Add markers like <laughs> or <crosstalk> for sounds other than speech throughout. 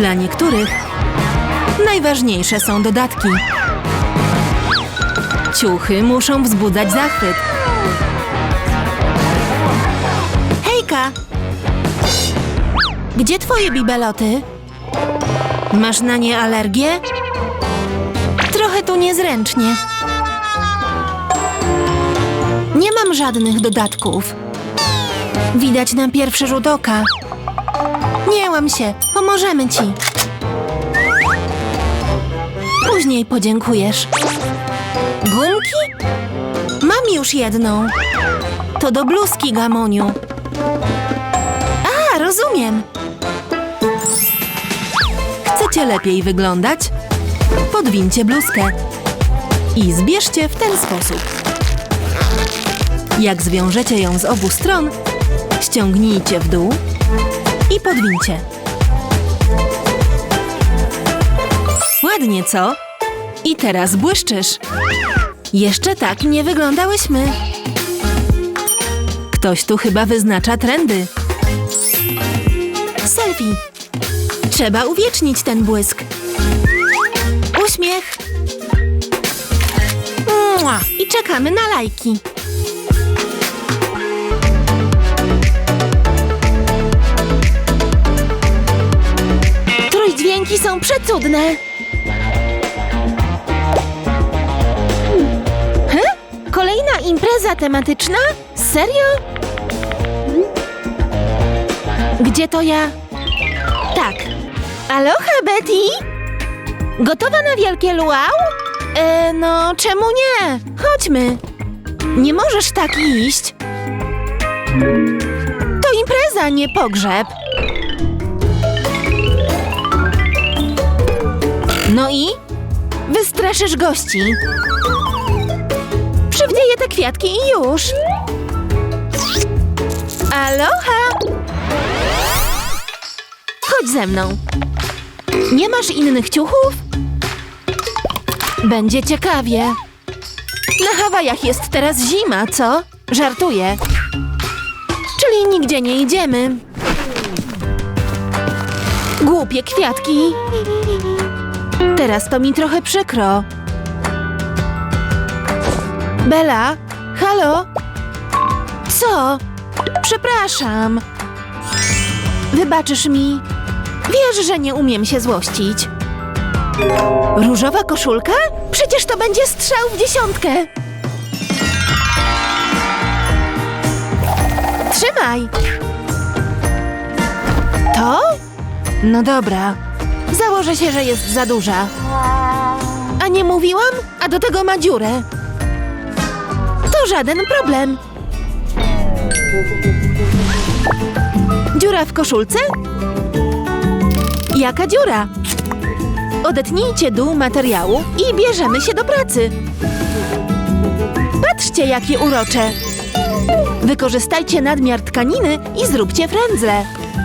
Dla niektórych najważniejsze są dodatki. Ciuchy muszą wzbudzać zachwyt. Hejka! Gdzie twoje bibeloty? Masz na nie alergię? Trochę tu niezręcznie. Nie mam żadnych dodatków. Widać na pierwszy rzut oka. Nie łam się, pomożemy ci. Później podziękujesz. Gumki? Mam już jedną. To do bluzki, Gamoniu. A, rozumiem. Chcecie lepiej wyglądać? Podwincie bluzkę i zbierzcie w ten sposób. Jak zwiążecie ją z obu stron, ściągnijcie w dół i podwincie. Ładnie, co? I teraz błyszczysz. Jeszcze tak nie wyglądałyśmy. Ktoś tu chyba wyznacza trendy. Selfie. Trzeba uwiecznić ten błysk. Uśmiech. I czekamy na lajki. Są przecudne. He? Kolejna impreza tematyczna? Serio? Gdzie to ja? Tak. Aloha, Betty? Gotowa na wielkie luau? E, no, czemu nie? Chodźmy. Nie możesz tak iść. To impreza, nie pogrzeb. No i? Wystraszysz gości. Przywdzieję te kwiatki i już. Aloha! Chodź ze mną. Nie masz innych ciuchów? Będzie ciekawie. Na Hawajach jest teraz zima, co? Żartuję. Czyli nigdzie nie idziemy. Głupie kwiatki. Teraz to mi trochę przykro. Bela? Halo? Co? Przepraszam. Wybaczysz mi? Wiesz, że nie umiem się złościć. Różowa koszulka? Przecież to będzie strzał w dziesiątkę. Trzymaj. To? No dobra. Założę się, że jest za duża. A nie mówiłam? A do tego ma dziurę. To żaden problem. Dziura w koszulce? Jaka dziura? Odetnijcie dół materiału i bierzemy się do pracy. Patrzcie, jakie urocze. Wykorzystajcie nadmiar tkaniny i zróbcie frędzle.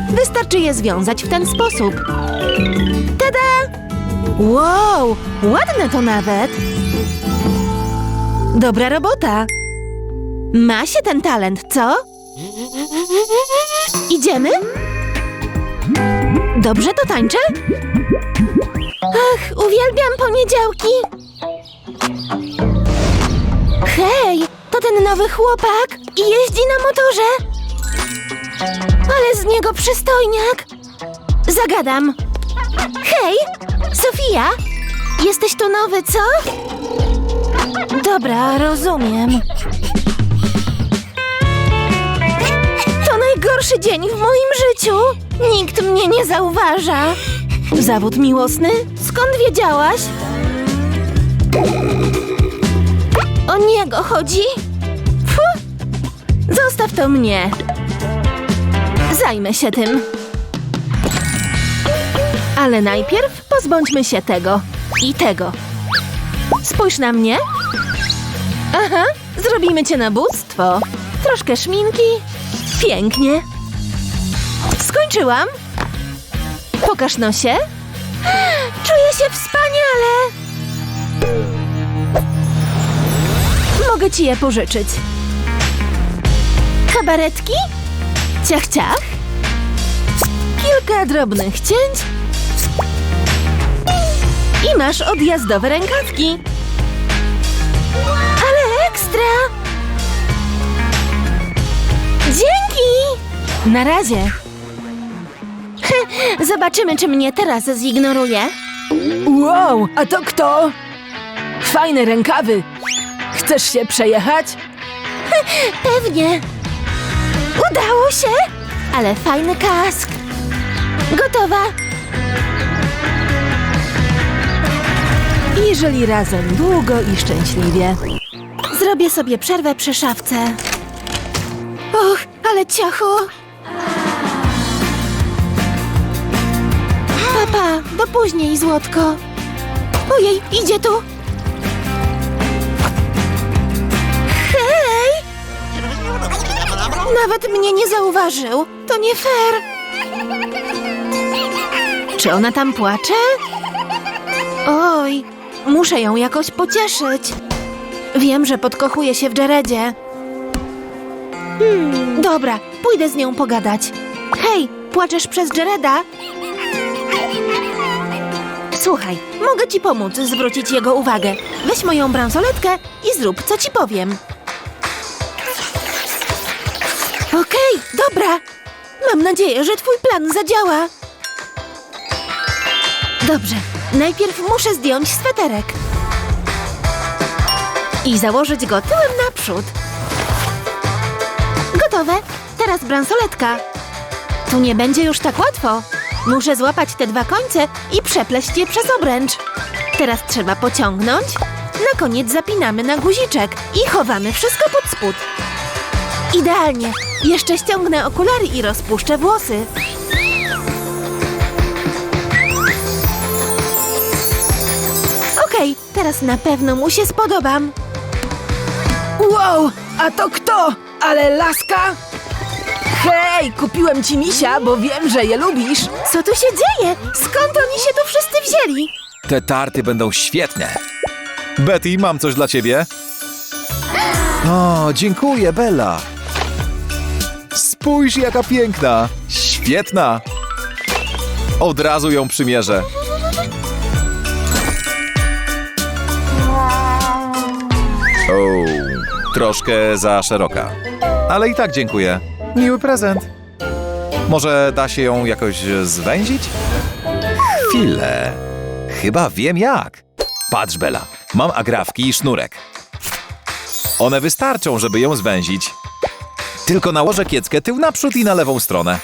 Wystarczy je związać w ten sposób. Tada! Wow, ładne to nawet. Dobra robota. Ma się ten talent, co? Idziemy? Dobrze to tańczę? Ach, uwielbiam poniedziałki. Hej, to ten nowy chłopak i jeździ na motorze. Ale z niego przystojniak. Zagadam. Hej, Sofia, jesteś tu nowy, co? Dobra, rozumiem. To najgorszy dzień w moim życiu. Nikt mnie nie zauważa. Zawód miłosny? Skąd wiedziałaś? O niego chodzi? Zostaw to mnie. Zajmę się tym. Ale najpierw pozbądźmy się tego i tego. Spójrz na mnie. Aha, zrobimy cię na bóstwo. Troszkę szminki. Pięknie. Skończyłam. Pokaż nosie. Czuję się wspaniale. Mogę ci je pożyczyć. Kabaretki? Ciach, ciach. Kilka drobnych cięć I masz odjazdowe rękawki. Ale ekstra! Dzięki! Na razie. <laughs> Zobaczymy, czy mnie teraz zignoruje. Wow, a to kto? Fajne rękawy. Chcesz się przejechać? <laughs> Pewnie. Udało się! Ale fajny kask. Gotowa. I razem długo i szczęśliwie. Zrobię sobie przerwę przy szafce. Och, ale ciacho. Papa, do później, złotko. Ojej, idzie tu. Hej! Nawet mnie nie zauważył. To nie fair. Czy ona tam płacze? Oj, muszę ją jakoś pocieszyć. Wiem, że podkochuje się w Jaredzie. Hmm, dobra, pójdę z nią pogadać. Hej, płaczesz przez Jareda? Słuchaj, mogę ci pomóc zwrócić jego uwagę. Weź moją bransoletkę i zrób, co ci powiem. Okej, dobra. Mam nadzieję, że twój plan zadziała. Dobrze, najpierw muszę zdjąć sweterek i założyć go tyłem naprzód. Gotowe. Teraz bransoletka. Tu nie będzie już tak łatwo. Muszę złapać te dwa końce i przepleść je przez obręcz. Teraz trzeba pociągnąć. Na koniec zapinamy na guziczek i chowamy wszystko pod spód. Idealnie. Jeszcze ściągnę okulary i rozpuszczę włosy. Okej, teraz na pewno mu się spodobam. Wow, a to kto? Ale laska? Hej, kupiłem ci misia, bo wiem, że je lubisz. Co tu się dzieje? Skąd oni się tu wszyscy wzięli? Te tarty będą świetne. Betty, mam coś dla ciebie. O, dziękuję, Bella. Spójrz, jaka piękna. Świetna. Od razu ją przymierzę. Troszkę za szeroka. Ale i tak dziękuję. Miły prezent. Może da się ją jakoś zwęzić? Chwilę. Chyba wiem jak. Patrz, Bela. Mam agrafki i sznurek. One wystarczą, żeby ją zwęzić. Tylko nałożę kieckę tył naprzód i na lewą stronę.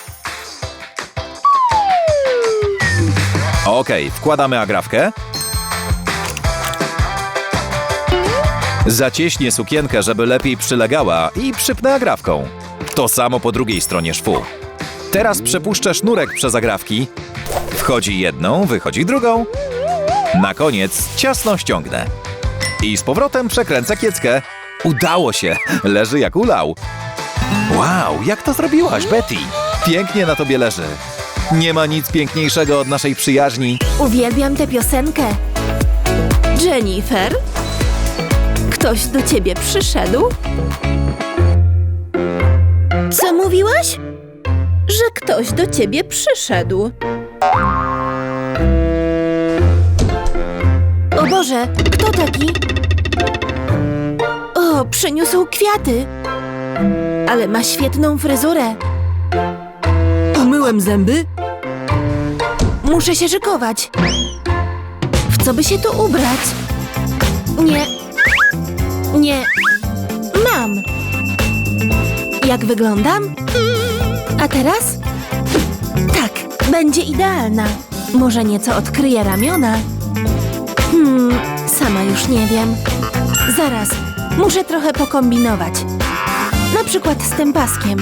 Okej, wkładamy agrafkę. Zacieśnię sukienkę, żeby lepiej przylegała i przypnę agrafką. To samo po drugiej stronie szwu. Teraz przepuszczę sznurek przez agrafki. Wchodzi jedną, wychodzi drugą. Na koniec ciasno ściągnę. I z powrotem przekręcę kieckę. Udało się! Leży jak ulał. Wow, jak to zrobiłaś, Betty? Pięknie na tobie leży. Nie ma nic piękniejszego od naszej przyjaźni. Uwielbiam tę piosenkę. Jennifer? Ktoś do ciebie przyszedł? Co mówiłaś? Że ktoś do ciebie przyszedł. O Boże, kto taki? O, przyniósł kwiaty. Ale ma świetną fryzurę. Umyłem zęby? Muszę się szykować. W co by się tu ubrać? Nie. Nie. Mam. Jak wyglądam? A teraz? Tak, będzie idealna. Może nieco odkryje ramiona? Hmm, sama już nie wiem. Zaraz, muszę trochę pokombinować. Na przykład z tym paskiem.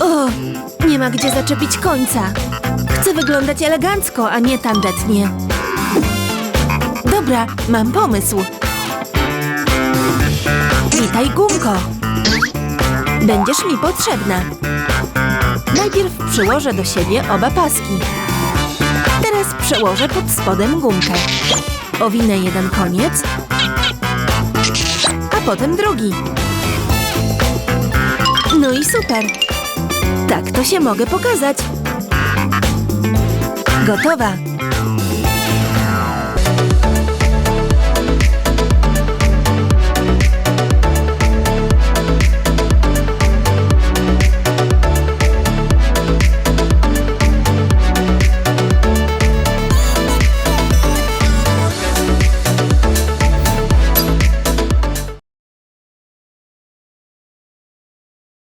O, nie ma gdzie zaczepić końca. Chcę wyglądać elegancko, a nie tandetnie. Dobra, mam pomysł. Witaj, gumko. Będziesz mi potrzebna. Najpierw przyłożę do siebie oba paski. Teraz przełożę pod spodem gumkę. Owinę jeden koniec, a potem drugi. No i super. Tak to się mogę pokazać. Gotowa.